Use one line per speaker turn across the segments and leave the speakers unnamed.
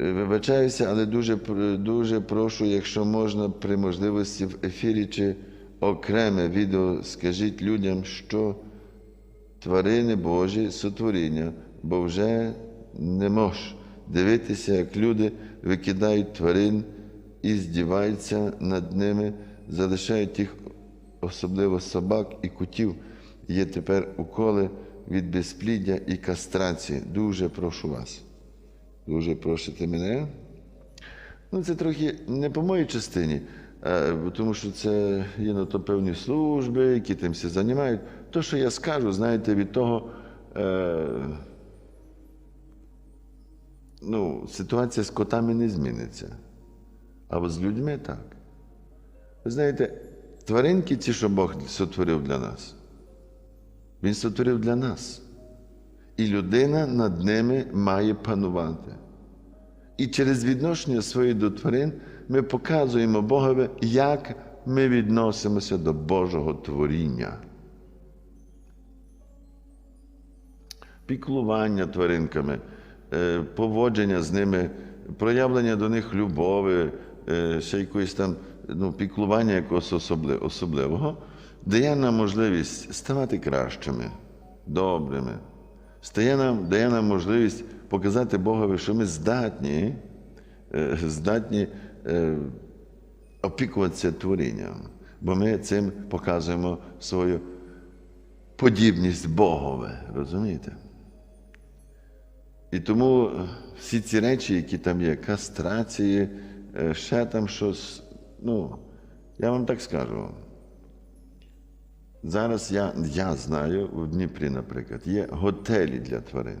Е, Вибачаюся, але дуже, дуже прошу, якщо можна, при можливості в ефірі чи окреме відео скажіть людям, що тварини Божі сотворіння, бо вже не можеш дивитися, як люди викидають тварин і здіваються над ними, залишають їх, особливо собак і котів. Є тепер уколи від безпліддя і кастрації. Дуже прошу вас. Дуже просите мене. Ну, це трохи не по моїй частині, а, тому що це є на то певні служби, які тим все займають. То, що я скажу, знаєте, від того. Е, ну, ситуація з котами не зміниться. А з людьми так. Ви знаєте, тваринки, ті, що Бог сотворив для нас, Він сотворив для нас. І людина над ними має панувати. І через відношення своє до тварин ми показуємо Богові, як ми відносимося до Божого творіння. Піклування тваринками, е, поводження з ними, проявлення до них любові, е, ще якоїсь там ну, піклування якогось особли- особливого, дає нам можливість ставати кращими, добрими, стає нам, дає нам можливість показати Богові, що ми здатні, е, здатні е, опікуватися творінням, бо ми цим показуємо свою подібність Богове, розумієте? І тому е, всі ці речі, які там є, кастрації, ще там щось, ну, я вам так скажу. Зараз я, я знаю в Дніпрі, наприклад, є готелі для тварин.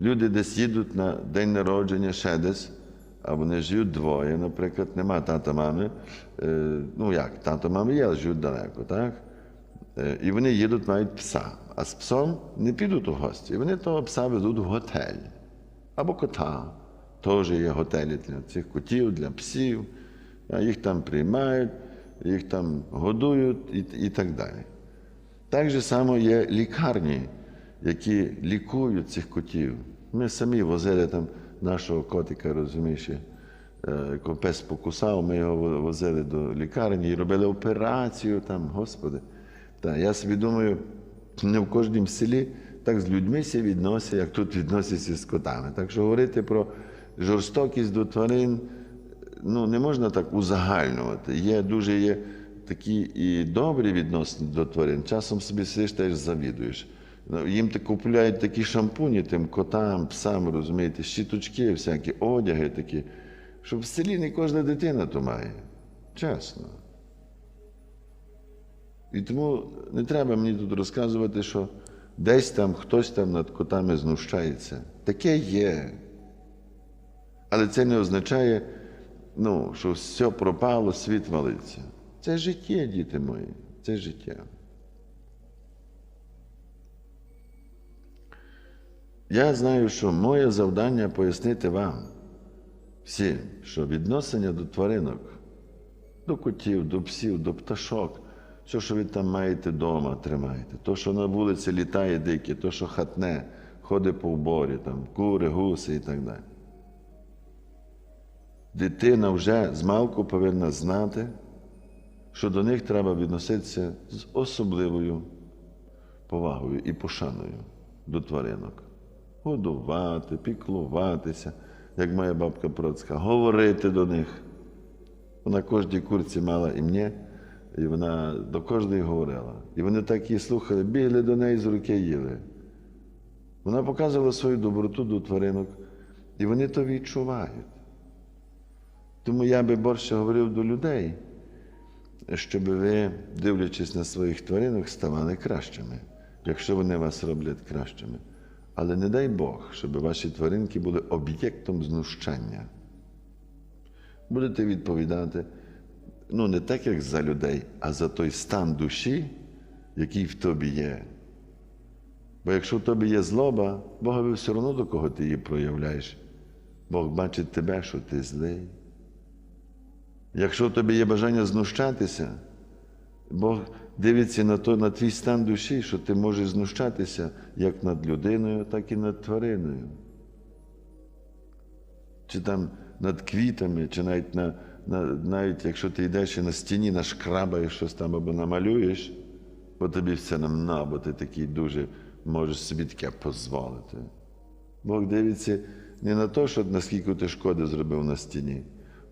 Люди десь їдуть на день народження ще десь, а вони живуть двоє, наприклад, нема тата мами. Е, ну як, тато мами є, але живуть далеко, так? Е, і вони їдуть, мають пса. А з псом не підуть у гості. І вони того пса везуть в готель. Або кота. Теж є готелі для цих котів, для псів. Їх там приймають, їх там годують і, і так далі. Так же само є лікарні, які лікують цих котів. Ми самі возили там нашого котика, розумієш, е, пес покусав, ми його возили до лікарні і робили операцію там, Господи. Та, я собі думаю, не в кожному селі так з людьми всі відносяться, як тут відносяться з котами. Так що говорити про жорстокість до тварин ну, не можна так узагальнювати. Є дуже є такі і добрі відносини до тварин. Часом собі сидиш теж завідуєш. Ну, Їм так купують такі шампуні тим котам, псам, розумієте, щіточки, всякі одяги такі, щоб в селі не кожна дитина то має. Чесно. І тому не треба мені тут розказувати, що десь там хтось там над котами знущається. Таке є. Але це не означає, ну, що все пропало, світ валиться. Це життя, діти мої, це життя. Я знаю, що моє завдання пояснити вам всім, що відношення до тваринок, до котів, до псів, до пташок, все, що ви там маєте вдома, тримаєте, то, що на вулиці літає дике, то, що хатне, ходить по вборі, там, кури, гуси і так далі. Дитина вже з малку повинна знати, що до них треба відноситися з особливою повагою і пошаною до тваринок. Годувати, піклуватися, як моя бабка Процька, говорити до них. Вона кожній курці мала ім'я, і вона до кожної говорила. І вони так її слухали, бігли до неї з руки їли. Вона показувала свою доброту до тваринок, і вони то відчувають. Тому я би більше говорив до людей, щоб ви, дивлячись на своїх тваринок, ставали кращими, якщо вони вас роблять кращими. Але не дай Бог, щоб ваші тваринки були об'єктом знущання. Будете відповідати, ну, не так, як за людей, а за той стан душі, який в тобі є. Бо якщо в тобі є злоба, Богові все одно до кого ти її проявляєш. Бог бачить тебе, що ти злий. Якщо в тобі є бажання знущатися, Бог дивиться на, то, на твій стан душі, що ти можеш знущатися як над людиною, так і над твариною. Чи там над квітами, чи навіть на, на, навіть якщо ти йдеш і на стіні нашкрабаєш щось там або намалюєш, бо тобі все нам на, бо ти такий дуже можеш собі таке дозволити. Бог дивиться не на те, наскільки ти шкоди зробив на стіні.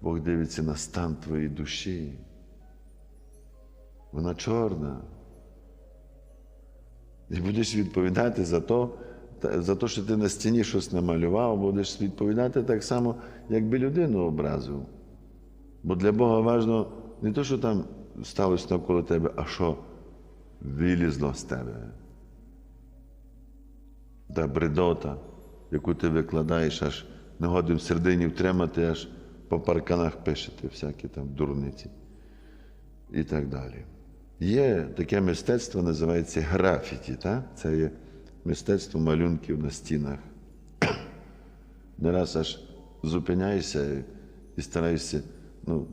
Бог дивиться на стан твоєї душі. Вона чорна. І будеш відповідати за то, за те, що ти на стіні щось намалював, будеш відповідати так само, якби людину образив. Бо для Бога важливо не те, що там сталося навколо тебе, а що вилізло з тебе. Та бредота, яку ти викладаєш, аж не годин в середині втримати, аж по парканах пишете всякі там дурниці і так далі. Є таке мистецтво, називається графіті. Та? Це є мистецтво малюнків на стінах. Не раз аж зупиняєшся і- стараєшся ну,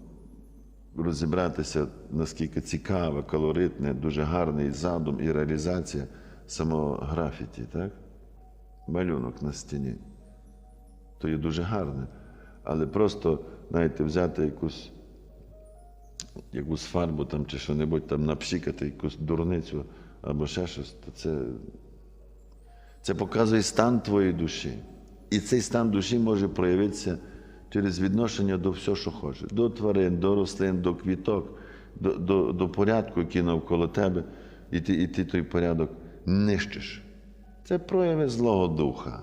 розібратися, наскільки цікаве, колоритне, дуже гарний задум і реалізація самого графіті, так? малюнок на стіні. То є дуже гарне. Але просто, знаєте, взяти якусь якусь фарбу там чи що-небудь там напшикати, якусь дурницю або ще щось, то це, це показує стан твоєї душі. І цей стан душі може проявитися через відношення до всього, що хоче. До тварин, до рослин, до квіток, до, до, до порядку, який навколо тебе, і ти, і ти той порядок нищиш. Це прояви Злого Духа.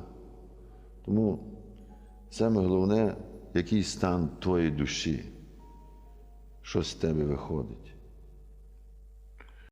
Тому саме головне, який стан твоєї душі що з тебе виходить.